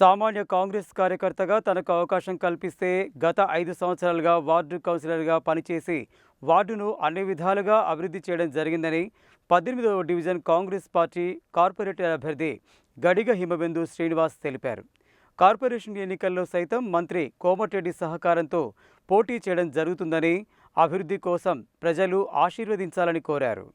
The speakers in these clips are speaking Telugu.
సామాన్య కాంగ్రెస్ కార్యకర్తగా తనకు అవకాశం కల్పిస్తే గత ఐదు సంవత్సరాలుగా వార్డు కౌన్సిలర్గా పనిచేసి వార్డును అన్ని విధాలుగా అభివృద్ధి చేయడం జరిగిందని పద్దెనిమిదవ డివిజన్ కాంగ్రెస్ పార్టీ కార్పొరేటర్ అభ్యర్థి గడిగ హిమబిందు శ్రీనివాస్ తెలిపారు. కార్పొరేషన్ ఎన్నికల్లో సైతం మంత్రి కోమటిరెడ్డి సహకారంతో పోటీ చేయడం జరుగుతుందని అభివృద్ధి కోసం ప్రజలు ఆశీర్వదించాలని కోరారు.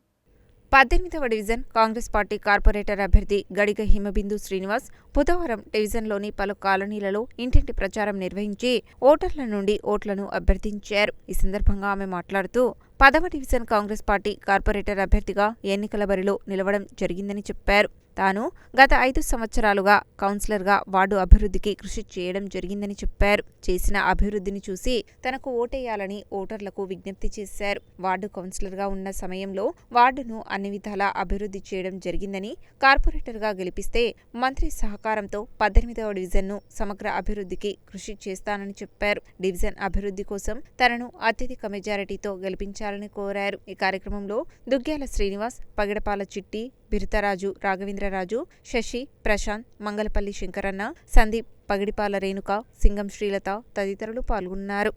పద్దెనిమిదవ డివిజన్ కాంగ్రెస్ పార్టీ కార్పొరేటర్ అభ్యర్థి గడిగ హిమబిందు శ్రీనివాస్ బుధవారం డివిజన్లోని పలు కాలనీలలో ఇంటింటి ప్రచారం నిర్వహించి ఓటర్ల నుండి ఓట్లను అభ్యర్థించారు. ఈ సందర్భంగా ఆమె మాట్లాడుతూ పదవ డివిజన్ కాంగ్రెస్ పార్టీ కార్పొరేటర్ అభ్యర్థిగా ఎన్నికల బరిలో నిలవడం జరిగిందని చెప్పారు. తాను గత ఐదు సంవత్సరాలుగా కౌన్సిలర్గా వార్డు అభివృద్ధికి కృషి చేయడం జరిగిందని చెప్పారు. చేసిన అభివృద్ధిని చూసి తనకు ఓటేయాలని ఓటర్లకు విజ్ఞప్తి చేశారు. వార్డు కౌన్సిలర్గా ఉన్న సమయంలో వార్డును అన్ని విధాలా అభివృద్ధి చేయడం జరిగిందని కార్పొరేటర్గా గెలిపిస్తే మంత్రి సహకారంతో పద్దెనిమిదవ డివిజన్ను సమగ్ర అభివృద్ధికి కృషి చేస్తానని చెప్పారు. డివిజన్ అభివృద్ధి కోసం తనను అత్యధిక మెజారిటీతో గెలిపించారు. గెలిపించాలని కోరారు. ఈ కార్యక్రమంలో దుగ్గ్యాల శ్రీనివాస్ పగిడపాల చిట్టి బిరుతరాజు రాఘవేంద్రరాజు శశి ప్రశాంత్ మంగళపల్లి శంకరన్న సందీప్ పగిడిపాల రేణుక సింగం శ్రీలత తదితరులు పాల్గొన్నారు.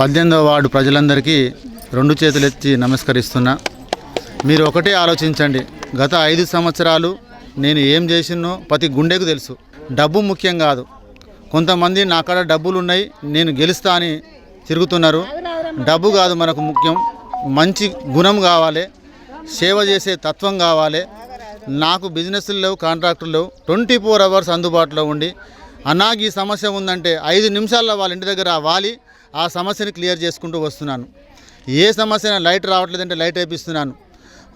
పద్దెనిమిదవ వార్డు ప్రజలందరికీ రెండు చేతులెత్తి నమస్కరిస్తున్నా. మీరు ఒకటే ఆలోచించండి. గత ఐదు సంవత్సరాలు నేను ఏం చేసినో ప్రతి గుండెకు తెలుసు. డబ్బు ముఖ్యం కాదు. కొంతమంది నా కాడ డబ్బులు ఉన్నాయి నేను గెలుస్తా అని తిరుగుతున్నారు. డబ్బు కాదు మనకు ముఖ్యం. మంచి గుణం కావాలి సేవ చేసే తత్వం కావాలి. నాకు బిజినెస్లు లేవు కాంట్రాక్టులు లేవు. ట్వంటీ ఫోర్ అవర్స్ అందుబాటులో ఉండి అన్నాకి ఈ సమస్య ఉందంటే ఐదు నిమిషాల్లో వాళ్ళ ఇంటి దగ్గర వాలి ఆ సమస్యని క్లియర్ చేసుకుంటూ వస్తున్నాను. ఏ సమస్య లైట్ రావట్లేదంటే లైట్ వేపిస్తున్నాను.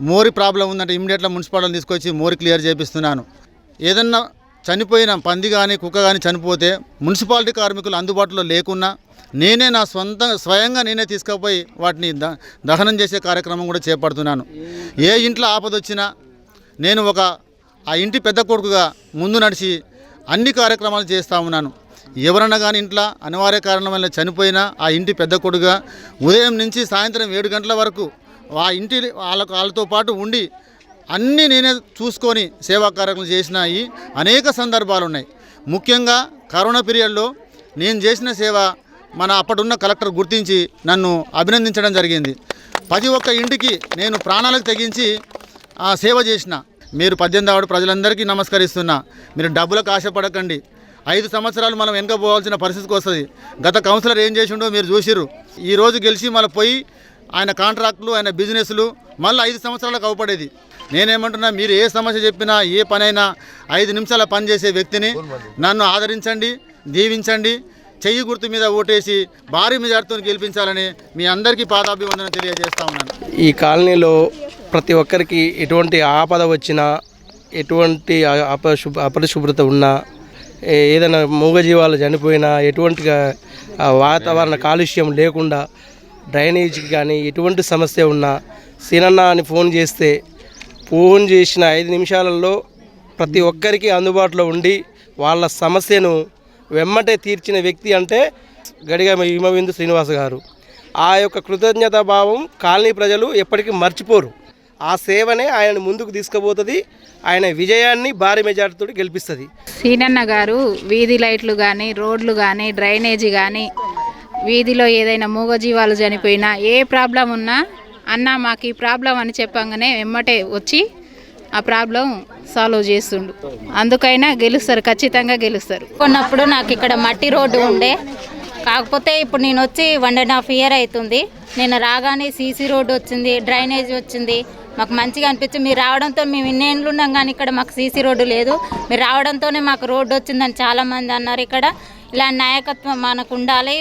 మోరి ప్రాబ్లం ఉందంటే ఇమ్మీడియట్గా మున్సిపాలిటీ తీసుకొచ్చి మోరి క్లియర్ చేపిస్తున్నాను. ఏదన్నా చనిపోయిన పంది కానీ కుక్క కానీ చనిపోతే మున్సిపాలిటీ కార్మికులు అందుబాటులో లేకున్నా నేనే నా సొంత స్వయంగా నేనే తీసుకుపోయి వాటిని ద దహనం చేసే కార్యక్రమం కూడా చేపడుతున్నాను. ఏ ఇంట్లో ఆపద వచ్చినా నేను ఒక ఆ ఇంటి పెద్ద కొడుకుగా ముందు నడిచి అన్ని కార్యక్రమాలు చేస్తూ ఉన్నాను. ఎవరన్నా కానీ ఇంట్లో అనివార్య కారణం వల్ల చనిపోయినా ఆ ఇంటి పెద్ద కొడుకుగా ఉదయం నుంచి సాయంత్రం ఏడు గంటల వరకు ఆ ఇంటి వాళ్ళ వాళ్ళతో పాటు ఉండి అన్నీ నేనే చూసుకొని సేవా కార్యక్రమాలు చేసినాయి అనేక సందర్భాలు ఉన్నాయి. ముఖ్యంగా కరోనా పీరియడ్లో నేను చేసిన సేవ మన అప్పటిన్న కలెక్టర్ గుర్తించి నన్ను అభినందించడం జరిగింది. ప్రతి ఒక్క ఇంటికి నేను ప్రాణాలకు తెగించి ఆ సేవ చేసిన. మీరు పద్దెనిమిది ఆవిడ ప్రజలందరికీ నమస్కరిస్తున్నా. మీరు డబ్బులకు ఆశపడకండి. ఐదు సంవత్సరాలు మనం వెనక పోవాల్సిన పరిస్థితికి వస్తుంది. గత కౌన్సిలర్ ఏం చేసిండో మీరు చూసిర్రు. ఈరోజు గెలిచి మళ్ళీ పోయి ఆయన కాంట్రాక్టులు ఆయన బిజినెస్లు మళ్ళీ ఐదు సంవత్సరాలకు అవపడేది. నేనేమంటున్నా మీరు ఏ సమస్య చెప్పినా ఏ పనైనా ఐదు నిమిషాల పని చేసే వ్యక్తిని నన్ను ఆదరించండి దీవించండి చెయ్యి గుర్తు మీద ఓటేసి భారీ మెజార్టీతో గెలిపించాలని మీ అందరికీ పాదాభివందన తెలియజేస్తా ఉన్నాను. ఈ కాలనీలో ప్రతి ఒక్కరికి ఎటువంటి ఆపద వచ్చినా ఎటువంటి అ- అపశుభ అపరిశుభ్రత ఉన్నా ఏదైనా మూగజీవాలు చనిపోయినా ఎటువంటి వాతావరణ కాలుష్యం లేకుండా డ్రైనేజీకి కానీ ఎటువంటి సమస్య ఉన్నా సీనన్న అని ఫోన్ చేస్తే ఫోన్ చేసిన ఐదు నిమిషాలలో ప్రతి ఒక్కరికి అందుబాటులో ఉండి వాళ్ళ సమస్యను వెమ్మటే తీర్చిన వ్యక్తి అంటే గడిగా హిమవిందు శ్రీనివాస్ గారు. ఆ యొక్క కృతజ్ఞత భావం కాలనీ ప్రజలు ఎప్పటికీ మర్చిపోరు. ఆ సేవనే ఆయన ముందుకు తీసుకుపోతుంది ఆయన విజయాన్ని భారీ మెజార్టీతో గెలిపిస్తుంది. సీనన్న గారు వీధి లైట్లు కానీ రోడ్లు కానీ డ్రైనేజీ కానీ వీధిలో ఏదైనా మూగజీవాలు చనిపోయినా ఏ ప్రాబ్లం ఉన్నా అన్న మాకు ఈ ప్రాబ్లం అని చెప్పంగానే వెమ్మటే వచ్చి ఆ ప్రాబ్లం సాల్వ్ చేస్తుండు. అందుకైనా గెలుస్తారు ఖచ్చితంగా గెలుస్తారు. కొన్నప్పుడు నాకు ఇక్కడ మట్టి రోడ్డు ఉండే. కాకపోతే ఇప్పుడు నేను వచ్చి వన్ అండ్ హాఫ్ ఇయర్ అవుతుంది. నేను రాగానే సీసీ రోడ్డు వచ్చింది డ్రైనేజ్ వచ్చింది. మాకు మంచిగా అనిపించింది మీరు రావడంతో మేము ఇన్నేళ్ళు ఉన్నాం కానీ ఇక్కడ మాకు సీసీ రోడ్డు లేదు. మీరు రావడంతోనే మాకు రోడ్డు వచ్చిందని చాలామంది అన్నారు ఇక్కడ. ఇలా నాయకత్వం మనకు ఉండాలి.